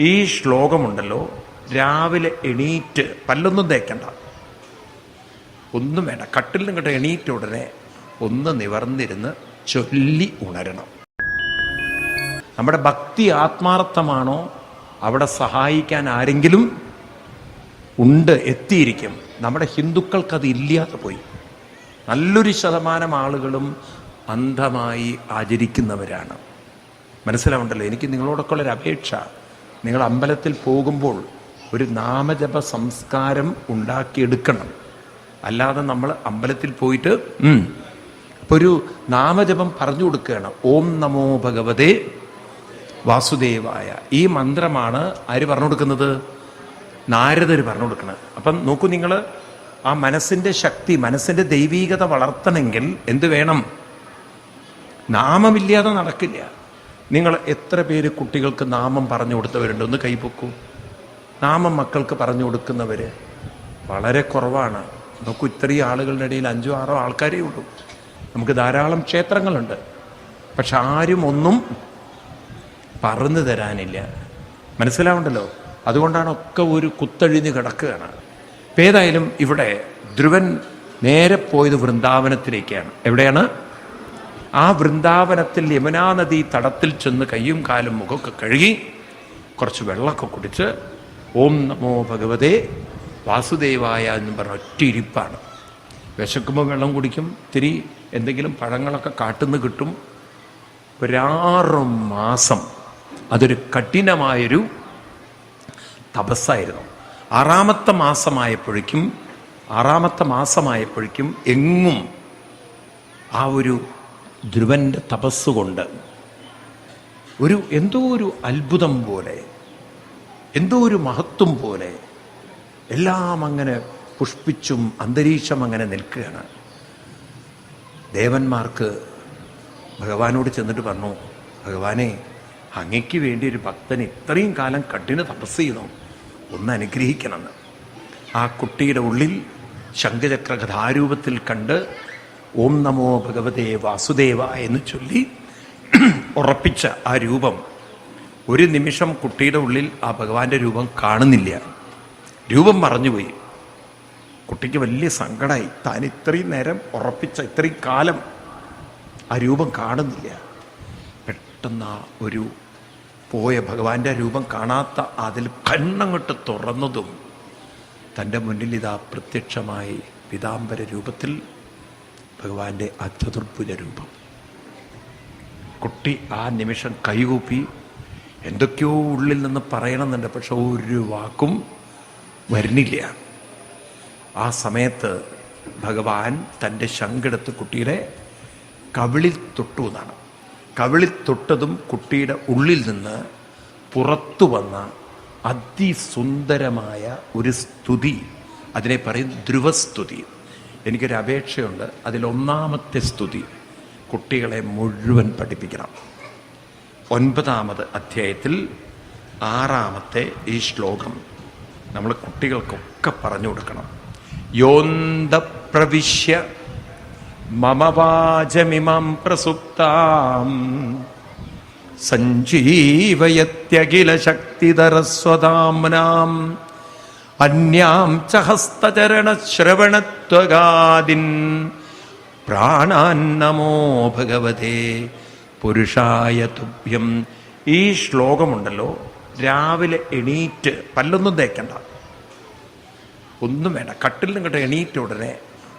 ഈ ശ്ലോകമുണ്ടല്ലോ രാവിലെ എണീറ്റ് പല്ലൊന്നും തേക്കണ്ട. ഒന്നും വേണ്ട കട്ടിൽ നിങ്ങോട്ട് എണീറ്റ ഉടനെ ഒന്ന് നിവർന്നിരുന്ന് ചൊല്ലി ഉണരണം. നമ്മുടെ ഭക്തി ആത്മാർത്ഥമാണോ? അവിടെ സഹായിക്കാൻ ആരെങ്കിലും ഉണ്ട് എത്തിയിരിക്കും. നമ്മുടെ ഹിന്ദുക്കൾക്ക് അത് ഇല്ലാതെ പോയി. നല്ലൊരു ശതമാനം ആളുകളും അന്ധമായി ആചരിക്കുന്നവരാണ്. മനസ്സിലാവുണ്ടല്ലോ എനിക്ക് നിങ്ങളോടൊക്കെ ഉള്ളൊരു അപേക്ഷ. നിങ്ങൾ അമ്പലത്തിൽ പോകുമ്പോൾ ഒരു നാമജപ സംസ്കാരം ഉണ്ടാക്കിയെടുക്കണം. അല്ലാതെ നമ്മൾ അമ്പലത്തിൽ പോയിട്ട് അപ്പോൾ അപ്പൊ ഒരു നാമജപം പറഞ്ഞു കൊടുക്കുകയാണ്. ഓം നമോ ഭഗവതേ വാസുദേവായ. ഈ മന്ത്രമാണ് ആര് പറഞ്ഞു കൊടുക്കുന്നത്? നാരദർ പറഞ്ഞു കൊടുക്കുന്നത്. അപ്പം നോക്കൂ നിങ്ങൾ ആ മനസ്സിന്റെ ശക്തി മനസ്സിന്റെ ദൈവീകത വളർത്തണമെങ്കിൽ എന്ത് വേണം? നാമമില്ലാതെ നടക്കില്ല. നിങ്ങൾ എത്ര പേര് കുട്ടികൾക്ക് നാമം പറഞ്ഞു കൊടുത്തവരുണ്ട്? ഒന്ന് കൈപ്പൊക്കൂ നാമം മക്കൾക്ക് പറഞ്ഞു കൊടുക്കുന്നവർ വളരെ കുറവാണ്. നമുക്ക് ഇത്രയും ആളുകളുടെ ഇടയിൽ അഞ്ചോ ആറോ ആൾക്കാരേ ഉള്ളൂ. നമുക്ക് ധാരാളം ക്ഷേത്രങ്ങളുണ്ട്. പക്ഷെ ആരും ഒന്നും പറഞ്ഞു തരാനില്ല. മനസ്സിലാവുണ്ടല്ലോ? അതുകൊണ്ടാണ് ഒക്കെ ഒരു കുത്തഴിഞ്ഞ് കിടക്കുകയാണ്. ഏതായാലും ഇവിടെ ധ്രുവൻ നേരെ പോയത് വൃന്ദാവനത്തിലേക്കാണ്. എവിടെയാണ്? ആ വൃന്ദാവനത്തിൽ യമുനാ നദി തടത്തിൽ ചെന്ന് കയ്യും കാലും മുഖമൊക്കെ കഴുകി കുറച്ച് വെള്ളമൊക്കെ കുടിച്ച് ഓം നമോ ഭഗവതേ വാസുദേവായ എന്ന് പറഞ്ഞ ഒറ്റ ഇരിപ്പാണ് വിശക്കുമ്പോൾ വെള്ളം കുടിക്കും തിരി എന്തെങ്കിലും പഴങ്ങളൊക്കെ കാട്ടുന്നു കിട്ടും. ഒരാറ് മാസം അതൊരു കഠിനമായൊരു തപസ്സായിരുന്നു. ആറാമത്തെ മാസമായപ്പോഴേക്കും ആറാമത്തെ മാസമായപ്പോഴേക്കും എങ്ങും ആ ഒരു ധ്രുവന്റെ തപസ്സുകൊണ്ട്. ഒരു എന്തോ ഒരു അത്ഭുതം പോലെ എന്തോ ഒരു മഹത്വം പോലെ എല്ലാം അങ്ങനെ പുഷ്പിച്ചും അന്തരീക്ഷം അങ്ങനെ നിൽക്കുകയാണ്. ദേവന്മാർക്ക് ഭഗവാനോട് ചെന്നിട്ട് പറഞ്ഞു ഭഗവാനെ അങ്ങയ്ക്ക് വേണ്ടി ഒരു ഭക്തൻ ഇത്രയും കാലം കഠിന തപസ് ചെയ്തു. ഒന്ന് അനുഗ്രഹിക്കണമെന്ന്. ആ കുട്ടിയുടെ ഉള്ളിൽ ശംഖചക്ര കഥാരൂപത്തിൽ കണ്ട് ഓം നമോ ഭഗവതേ വാസുദേവ എന്ന് ചൊല്ലി ഉറപ്പിച്ച ആ രൂപം ഒരു നിമിഷം കുട്ടിയുടെ ഉള്ളിൽ ആ ഭഗവാന്റെ രൂപം കാണുന്നില്ല. രൂപം മറഞ്ഞുപോയി. കുട്ടിക്ക് വലിയ സങ്കടമായി താൻ ഇത്രയും നേരം ഉറപ്പിച്ച ഇത്രയും കാലം ആ രൂപം കാണുന്നില്ല. പെട്ടെന്ന് ആ ഒരു പോയ ഭഗവാന്റെ രൂപം കാണാത്ത അതിൽ കണ്ണങ്ങോട്ട് തുറന്നതും തന്റെ മുന്നിൽ ഇതാ പ്രത്യക്ഷമായി പിതാംബര രൂപത്തിൽ ഭഗവാന്റെ ആ ചതുർഭുജ രൂപം. കുട്ടി ആ നിമിഷം കൈകൂപ്പി എന്തൊക്കെയോ ഉള്ളിൽ നിന്ന് പറയണമെന്നുണ്ട് പക്ഷെ ഒരു വാക്കും വരുന്നില്ല. ആ സമയത്ത് ഭഗവാൻ തന്റെ ശങ്കെടുത്ത് കുട്ടിയുടെ കവിളിൽ തൊട്ടു എന്നാണ്. കവിളിൽ തൊട്ടതും കുട്ടിയുടെ ഉള്ളിൽ നിന്ന് പുറത്തു വന്ന അതിസുന്ദരമായ ഒരു സ്തുതി അതിനെ പറയും ധ്രുവസ്തുതി. എനിക്കൊരു അപേക്ഷയുണ്ട്. അതിലൊന്നാമത്തെ സ്തുതി കുട്ടികളെ മുഴുവൻ പഠിപ്പിക്കണം. ഒൻപതാമത് അധ്യായത്തിൽ ആറാമത്തെ ഈ ശ്ലോകം നമ്മൾ കുട്ടികൾക്കൊക്കെ പറഞ്ഞു കൊടുക്കണം. യോന്ത പ്രവിശ്യ മമവാചമിമം പ്രസുപ്താം സഞ്ജീവയത്യഖില ശക്തിധരസ്വതാംനാം അന്യാം ച ഹസ്തചരണശ്രവണത്വഗാദിൻ പ്രാണാൻ നമോ ഭഗവതേ. പുരുഷായ തുഭ്യം. ഈ ശ്ലോകമുണ്ടല്ലോ രാവിലെ എണീറ്റ് പല്ലൊന്നും തേക്കണ്ട. ഒന്നും വേണ്ട കട്ടിൽ നിങ്ങോട്ട് എണീറ്റ ഉടനെ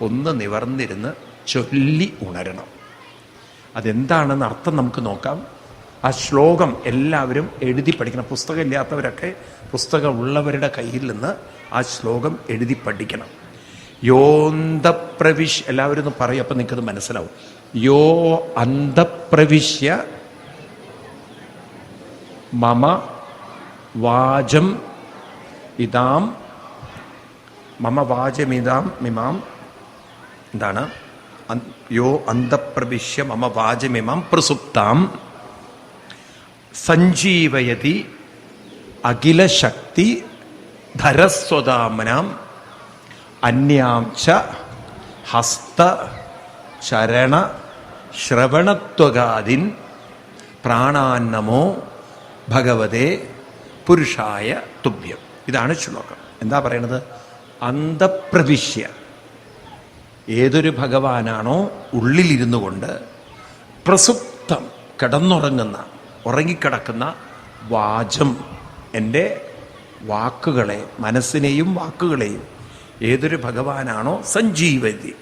ഒന്ന് നിവർന്നിരുന്ന് ചൊല്ലി ഉണരണം. അതെന്താണെന്ന് അർത്ഥം നമുക്ക് നോക്കാം. ആ ശ്ലോകം എല്ലാവരും എഴുതി പഠിക്കണം. പുസ്തകമില്ലാത്തവരൊക്കെ പുസ്തകം ഉള്ളവരുടെ കയ്യിൽ നിന്ന് ആ ശ്ലോകം എഴുതി പഠിക്കണം. യോന്തപ്രവിശ് എല്ലാവരും ഒന്ന് പറയും അപ്പം നിങ്ങൾക്കത് മനസ്സിലാവും. യോ അന്തപ്രവിശ്യ മമ വാചം ഇതാം മമ വാചമിതാം മിമാം എന്താണ്? യോ അന്തപ്രവിശ്യ മമ വാചമിമാം പ്രസുപ്താം സഞ്ജീവയതി അഖിലശക്തി ധരസ്വതാമനാം അന്യാം ച ഹസ്ത ചരണ ശ്രവണത്വകാദിൻ പ്രാണാന്നമോ ഭഗവതേ പുരുഷായ തുഭ്യം. ഇതാണ് ശ്ലോകം. എന്താ പറയണത്? അന്തപ്രവിശ്യ ഏതൊരു ഭഗവാനാണോ ഉള്ളിലിരുന്നു കൊണ്ട് പ്രസുപ്തം കിടന്നുറങ്ങുന്ന ഉറങ്ങിക്കിടക്കുന്ന വാചം എന്റെ വാക്കുകളെ മനസ്സിനെയും വാക്കുകളെയും ഏതൊരു ഭഗവാനാണോ സഞ്ജീവതി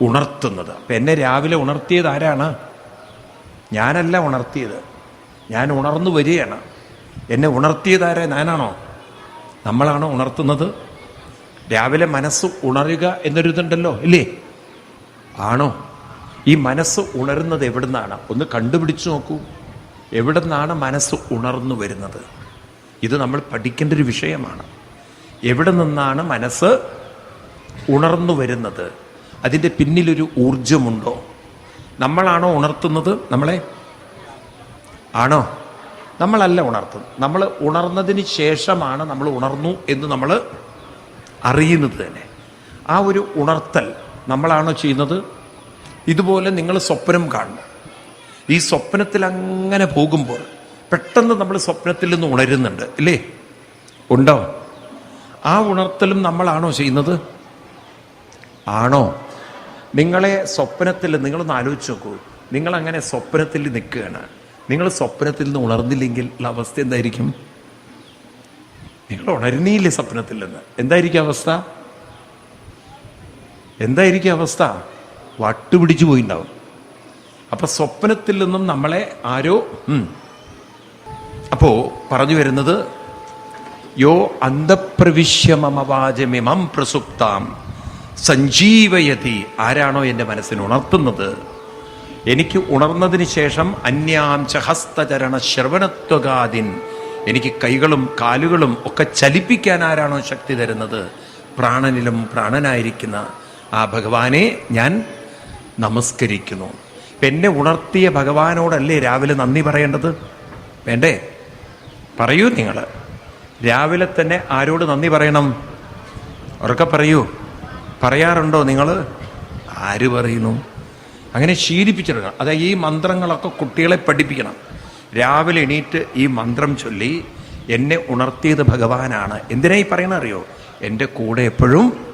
ഉണർത്തുന്നത്. അപ്പം എന്നെ രാവിലെ ഉണർത്തിയത് ആരാണ്? ഞാനല്ല ഉണർത്തിയത്. ഞാൻ ഉണർന്നു വരികയാണ്. എന്നെ ഉണർത്തിയത് ആരാ? ഞാനാണോ? നമ്മളാണോ ഉണർത്തുന്നത്? രാവിലെ മനസ്സ് ഉണരുക എന്നൊരിതുണ്ടല്ലോ ഇല്ലേ? ആണോ? ഈ മനസ്സ് ഉണരുന്നത് എവിടുന്നാണ്? ഒന്ന് കണ്ടുപിടിച്ചു നോക്കൂ. എവിടുന്നാണ് മനസ്സ് ഉണർന്നു വരുന്നത്? ഇത് നമ്മൾ പഠിക്കേണ്ട ഒരു വിഷയമാണ്. എവിടെ നിന്നാണ് മനസ്സ് ഉണർന്നു വരുന്നത്? അതിന്റെ പിന്നിലൊരു ഊർജമുണ്ടോ നമ്മളാണോ ഉണർത്തുന്നത്? നമ്മളെ? ആണോ? നമ്മളല്ല ഉണർത്തുന്നത്. നമ്മൾ ഉണർന്നതിന് ശേഷമാണ് നമ്മൾ ഉണർന്നു എന്ന് നമ്മൾ അറിയുന്നത് തന്നെ. ആ ഒരു ഉണർത്തൽ നമ്മളാണോ ചെയ്യുന്നത്? ഇതുപോലെ നിങ്ങൾ സ്വപ്നം കാണണം ഈ സ്വപ്നത്തിൽ അങ്ങനെ പോകുമ്പോൾ പെട്ടെന്ന് നമ്മൾ സ്വപ്നത്തിൽ നിന്ന് ഉണരുന്നുണ്ട് ഇല്ലേ? ഉണ്ടോ? ആ ഉണർത്തലും നമ്മളാണോ ചെയ്യുന്നത്? ആണോ? നിങ്ങളെ സ്വപ്നത്തിൽ നിങ്ങളൊന്ന് ആലോചിച്ച് നോക്കൂ. നിങ്ങൾ അങ്ങനെ സ്വപ്നത്തിൽ നിൽക്കുകയാണ്. നിങ്ങൾ സ്വപ്നത്തിൽ നിന്ന് ഉണർന്നില്ലെങ്കിൽ അവസ്ഥ എന്തായിരിക്കും? നിങ്ങൾ ഉണരുന്നില്ലേ സ്വപ്നത്തിൽ നിന്ന്? എന്തായിരിക്കും അവസ്ഥ? എന്തായിരിക്കും അവസ്ഥ? വട്ടുപിടിച്ചു പോയിണ്ടാവും. അപ്പൊ സ്വപ്നത്തിൽ നിന്നും നമ്മളെ ആരോ അപ്പോൾ അപ്പോ പറഞ്ഞു വരുന്നത് യോ അന്തപ്രവിശ്യമമവാചമിമം പ്രസുപ്താം സഞ്ജീവയതി ആരാണോ എന്റെ മനസ്സിന് ഉണർത്തുന്നത്? എനിക്ക് ഉണർന്നതിന് ശേഷം അന്യാം ചഹസ്തചരണ ഹസ്തചരണ ശ്രവണത്വകാദിൻ എനിക്ക് കൈകളും കാലുകളും ഒക്കെ ചലിപ്പിക്കാൻ ആരാണോ ശക്തി തരുന്നത്? പ്രാണനിലും പ്രാണനായിരിക്കുന്ന ആ ഭഗവാനെ ഞാൻ നമസ്കരിക്കുന്നു. എന്നെ ഉണർത്തിയ ഭഗവാനോടല്ലേ രാവിലെ നന്ദി പറയേണ്ടത്? വേണ്ടേ? പറയൂ നിങ്ങൾ രാവിലെ തന്നെ ആരോട് നന്ദി പറയണം? ഉറക്കെ പറയൂ. പറയാറുണ്ടോ നിങ്ങൾ ആര് പറയുന്നു? അങ്ങനെ ശീലിപ്പിച്ചെടുക്കണം. അതായത് ഈ മന്ത്രങ്ങളൊക്കെ കുട്ടികളെ പഠിപ്പിക്കണം. രാവിലെ എണീറ്റ് ഈ മന്ത്രം ചൊല്ലി എന്നെ ഉണർത്തിയത് ഭഗവാനാണ്. എന്തിനാ ഈ പറയണ അറിയോ? എന്റെ കൂടെ എപ്പോഴും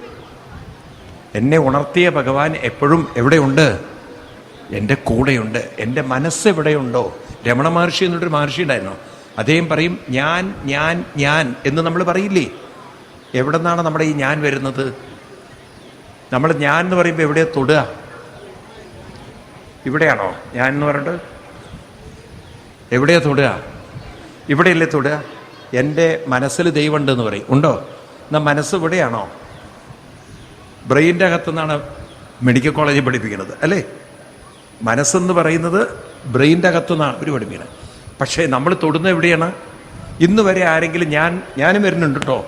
എന്നെ ഉണർത്തിയ ഭഗവാൻ എപ്പോഴും എവിടെയുണ്ട്? എന്റെ കൂടെയുണ്ട് എന്റെ മനസ്സ് എവിടെയുണ്ടോ? രമണ മഹർഷി എന്നൊരു മഹർഷി ഉണ്ടായിരുന്നു. അദ്ദേഹം പറയും ഞാൻ ഞാൻ ഞാൻ എന്ന് നമ്മൾ പറയില്ലേ? എവിടെ നിന്നാണ് നമ്മുടെ ഈ ഞാൻ വരുന്നത്? നമ്മൾ ഞാൻ എന്ന് പറയുമ്പോൾ എവിടെയാ തൊടുക? ഇവിടെയാണോ? ഞാൻ എന്ന് പറഞ്ഞിട്ട്? എവിടെയാ തൊടുക? ഇവിടെയല്ലേ തൊടുക? എന്റെ മനസ്സിൽ ദൈവമുണ്ട് എന്ന് പറയും. ഉണ്ടോ? എന്നാൽ മനസ്സ് ഇവിടെയാണോ? ബ്രെയിന്റെ അകത്തുനിന്നാണ് മെഡിക്കൽ കോളേജിൽ പഠിപ്പിക്കുന്നത് അല്ലേ? മനസ്സെന്ന് പറയുന്നത് ബ്രെയിന്റെ അകത്തുനിന്നാണ് ഒരു പഠിപ്പിക്കുന്നത് പക്ഷേ നമ്മൾ തൊടുന്നത് എവിടെയാണ്? ഇന്ന് വരെ ആരെങ്കിലും ഞാൻ ഞാനും വരുന്നുണ്ട് കേട്ടോ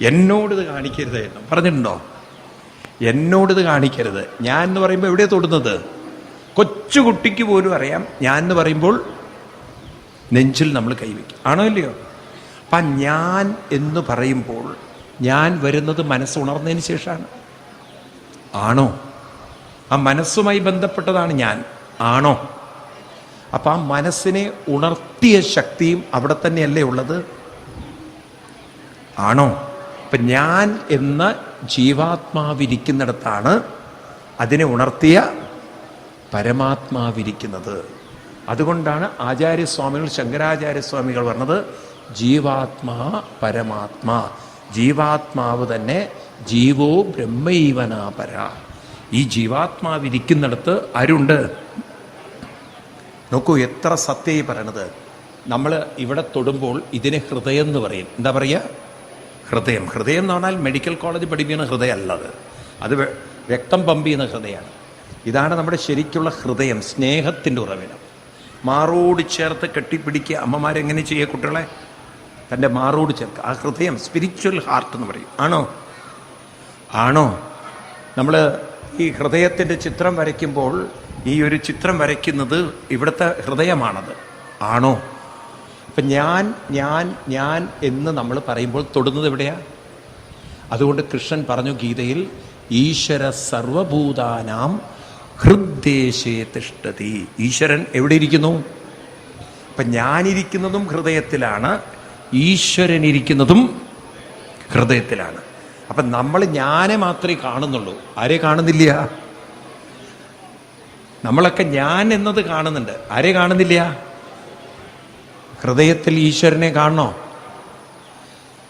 എന്നോട് ഇത് കാണിക്കരുത് എന്ന് പറഞ്ഞിട്ടുണ്ടോ? ഇത് കാണിക്കരുത്. ഞാൻ എന്ന് പറയുമ്പോൾ എവിടെയാണ് തൊടുന്നത്? കൊച്ചു കുട്ടിക്ക് പോലും അറിയാം. ഞാൻ എന്ന് പറയുമ്പോൾ നെഞ്ചിൽ നമ്മൾ കൈവയ്ക്കും ആണോ ഇല്ലയോ? അപ്പം ഞാൻ എന്ന് പറയുമ്പോൾ ഞാൻ വരുന്നത് മനസ്സ് ഉണർന്നതിന് ശേഷമാണ്. ആണോ? ആ മനസ്സുമായി ബന്ധപ്പെട്ടതാണ് ഞാൻ. ആണോ? അപ്പം ആ മനസ്സിനെ ഉണർത്തിയ ശക്തിയും അവിടെ തന്നെയല്ലേ ഉള്ളത്? ആണോ? അപ്പം ഞാൻ എന്ന ജീവാത്മാവിരിക്കുന്നിടത്താണ് അതിനെ ഉണർത്തിയ പരമാത്മാവിരിക്കുന്നത്. അതുകൊണ്ടാണ് ആചാര്യസ്വാമികൾ ശങ്കരാചാര്യസ്വാമികൾ പറഞ്ഞത് ജീവാത്മാ പരമാത്മാ. ജീവാത്മാവ് തന്നെ ജീവോ ബ്രഹ്മൈവനാപര. ഈ ജീവാത്മാവിരിക്കുന്നിടത്ത് ആരുണ്ട് നോക്കൂ എത്ര സത്യമായി പറയണത്. നമ്മൾ ഇവിടെ തൊടുമ്പോൾ ഇതിനെ ഹൃദയം എന്ന് പറയും. എന്താ പറയുക? ഹൃദയം. ഹൃദയം എന്ന് പറഞ്ഞാൽ മെഡിക്കൽ കോളേജ് പഠിപ്പിക്കുന്ന ഹൃദയമല്ല അത്. അത് രക്തം പമ്പ് ചെയ്യുന്ന ഹൃദയമാണ്. ഇതാണ് നമ്മുടെ ശരിക്കുള്ള ഹൃദയം സ്നേഹത്തിന്റെ ഉറവിടം. മാറോട് ചേർത്ത് കെട്ടിപ്പിടിക്കുക. അമ്മമാരെങ്ങനെ ചെയ്യുക കുട്ടികളെ? തന്റെ മാറോട് ചേർക്കുക. ആ ഹൃദയം സ്പിരിച്വൽ ഹാർട്ട് എന്ന് പറയും. ആണോ? ആണോ? നമ്മൾ ഈ ഹൃദയത്തിന്റെ ചിത്രം വരയ്ക്കുമ്പോൾ ഈ ഒരു ചിത്രം വരയ്ക്കുന്നത് ഇവിടുത്തെ ഹൃദയമാണത്. ആണോ? അപ്പം ഞാൻ ഞാൻ ഞാൻ എന്ന് നമ്മൾ പറയുമ്പോൾ തൊടുന്നത് എവിടെയാണ് അതുകൊണ്ട് കൃഷ്ണൻ പറഞ്ഞു ഗീതയിൽ ഈശ്വര സർവഭൂതാനാം ഹൃദ്ദേശേ തിഷ്ടതി ഈശ്വരൻ എവിടെ ഇരിക്കുന്നു അപ്പം ഞാനിരിക്കുന്നതും ഹൃദയത്തിലാണ് ഈശ്വരൻ ഇരിക്കുന്നതും ഹൃദയത്തിലാണ്. അപ്പൊ നമ്മൾ ഞാനെ മാത്രമേ കാണുന്നുള്ളൂ. ആരെ കാണുന്നില്ല? നമ്മളൊക്കെ ഞാൻ എന്നത് കാണുന്നുണ്ട്. ആരെ കാണുന്നില്ല? ഹൃദയത്തിൽ ഈശ്വരനെ കാണണോ?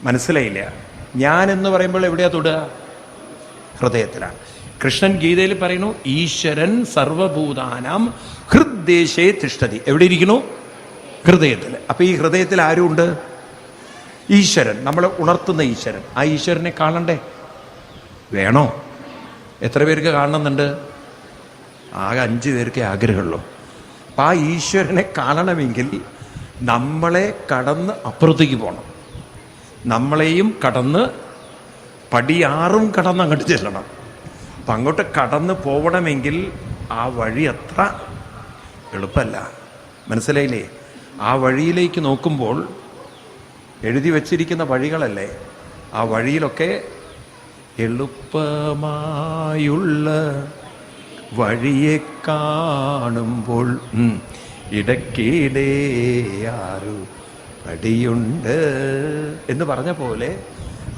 മനസ്സിലായില്ല. ഞാൻ എന്ന് പറയുമ്പോൾ എവിടെയാ തൊടുക? ഹൃദയത്തിലാണ്. കൃഷ്ണൻ ഗീതയിൽ പറയുന്നു ഈശ്വരൻ സർവഭൂതാനാം ഹൃദ്ദേശേ തിഷ്ഠതി എവിടെ ഇരിക്കുന്നു? ഹൃദയത്തിൽ. അപ്പൊ ഈ ഹൃദയത്തിൽ ആരുണ്ട്? ഈശ്വരൻ നമ്മളെ ഉണർത്തുന്ന ഈശ്വരൻ. ആ ഈശ്വരനെ കാണണ്ടേ? വേണോ? എത്ര പേർക്ക് കാണണമെന്നുണ്ട്? ആകെ അഞ്ച് പേർക്കേ ആഗ്രഹമുള്ളൂ. അപ്പം ആ ഈശ്വരനെ കാണണമെങ്കിൽ നമ്മളെ കടന്ന് അപ്പുറത്തേക്ക് പോകണം നമ്മളെയും കടന്ന് പടിയാറും കടന്ന് അങ്ങോട്ട് ചെല്ലണം. അപ്പം അങ്ങോട്ട് കടന്ന് പോകണമെങ്കിൽ ആ വഴി അത്ര എളുപ്പമല്ല. മനസ്സിലായില്ലേ? ആ വഴിയിലേക്ക് നോക്കുമ്പോൾ എഴുതി വച്ചിരിക്കുന്ന വഴികളല്ലേ ആ വഴിയിലൊക്കെ എളുപ്പമായുള്ള വഴിയെ കാണുമ്പോൾ ഇടയ്ക്കിടെ ആറു പടിയുണ്ട് എന്ന് പറഞ്ഞ പോലെ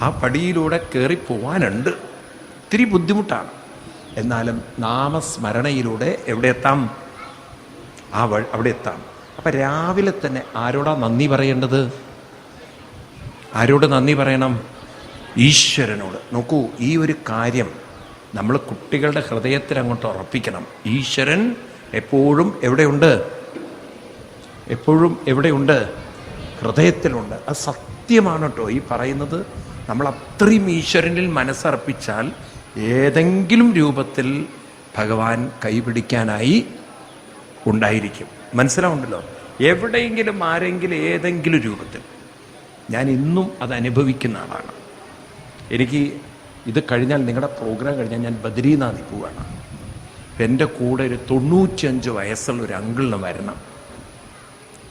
ആ പടിയിലൂടെ കയറി പോവാനുണ്ട്. ഇത്തിരി ബുദ്ധിമുട്ടാണ്. എന്നാലും നാമസ്മരണയിലൂടെ എവിടെ എത്താം? ആ അവിടെ എത്താം. അപ്പം രാവിലെ തന്നെ ആരോടാ നന്ദി പറയേണ്ടത്? ആരോട് നന്ദി പറയണം? ഈശ്വരനോട്. നോക്കൂ ഈ ഒരു കാര്യം നമ്മൾ കുട്ടികളുടെ ഹൃദയത്തിൽ അങ്ങോട്ട് ഉറപ്പിക്കണം. ഈശ്വരൻ എപ്പോഴും എവിടെയുണ്ട്? എപ്പോഴും എവിടെയുണ്ട്? ഹൃദയത്തിലുണ്ട്. അത് സത്യമാണ് കേട്ടോ. ഈ പറയുന്നത് നമ്മൾ അത്രയും ഈശ്വരനിൽ മനസ്സർപ്പിച്ചാൽ ഏതെങ്കിലും രൂപത്തിൽ ഭഗവാൻ കൈപിടിക്കാനായി ഉണ്ടായിരിക്കും. മനസ്സിലാവുണ്ടല്ലോ എവിടെയെങ്കിലും ആരെങ്കിലും ഏതെങ്കിലും രൂപത്തിൽ. ഞാൻ ഇന്നും അത് അനുഭവിക്കുന്ന ആളാണ്. എനിക്ക് ഇത് കഴിഞ്ഞാൽ നിങ്ങളുടെ പ്രോഗ്രാം കഴിഞ്ഞാൽ ഞാൻ ബദ്രീനാഥിൽ പോവാണ്. എന്റെ കൂടെ ഒരു തൊണ്ണൂറ്റിയഞ്ച് വയസ്സുള്ള ഒരു അങ്കിളിന് വരണം.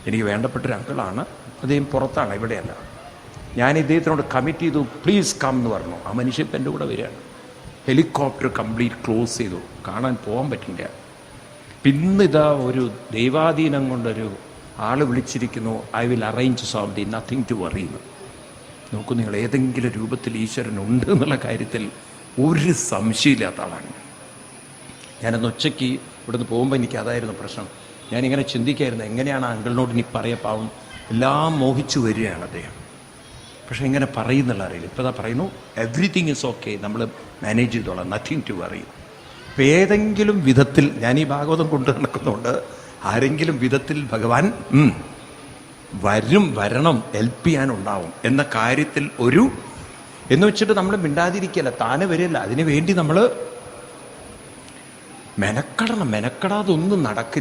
എനിക്ക് വേണ്ടപ്പെട്ട ഒരു അങ്കിളാണ് അദ്ദേഹം പുറത്താണ് ഇവിടെയല്ല. ഞാൻ ഇദ്ദേഹത്തിനോട് കമ്മിറ്റ് ചെയ്തു പ്ലീസ് കം എന്ന് പറഞ്ഞു. ആ മനുഷ്യൻ എന്റെ കൂടെ വരികയാണ്. ഹെലികോപ്റ്റർ കംപ്ലീറ്റ് ക്ലോസ് ചെയ്തു. കാണാൻ പോകാൻ പറ്റില്ല. പിന്നെ ഇതാ ഒരു ദൈവാധീനം കൊണ്ടൊരു ആൾ വിളിച്ചിരിക്കുന്നു I will arrange solve the nothing to worry നോക്കൂ നിങ്ങൾ ഏതെങ്കിലും രൂപത്തിൽ ഈശ്വരൻ ഉണ്ട് എന്നുള്ള കാര്യത്തിൽ ഒരു സംശയമില്ലാത്ത ആളാണ്. ഞാനന്ന് ഉച്ചയ്ക്ക് ഇവിടുന്ന് പോകുമ്പോൾ എനിക്ക് അതായിരുന്നു പ്രശ്നം. ഞാനിങ്ങനെ ചിന്തിക്കായിരുന്നു എങ്ങനെയാണ് അങ്കിളിനോട് ഇനി പറയപ്പാവും എല്ലാം മോഹിച്ചു വരികയാണ് അദ്ദേഹം. പക്ഷേ ഇങ്ങനെ പറയുന്നുള്ള അറിയില്ല. ഇപ്പോൾ ഇതാ പറയുന്നു എവ്രിതിങ് ഈസ് ഓക്കെ നമ്മൾ മാനേജ് ചെയ്തോളാം. നത്തിങ് ടു വറി ഇപ്പം ഏതെങ്കിലും വിധത്തിൽ ഞാൻ ഈ ഭാഗവതം കൊണ്ട് നടക്കുന്നുണ്ട്. ആരെങ്കിലും വിധത്തിൽ ഭഗവാൻ വരും വരണം ഹെൽപ്പ് ചെയ്യാനുണ്ടാവും എന്ന കാര്യത്തിൽ ഒരു എന്ന് വെച്ചിട്ട് നമ്മൾ മിണ്ടാതിരിക്കല്ല താനെ വരില്ല. അതിനു വേണ്ടി നമ്മൾ മെനക്കെടണം. മെനക്കെടാതൊന്നും നടക്കില്ല.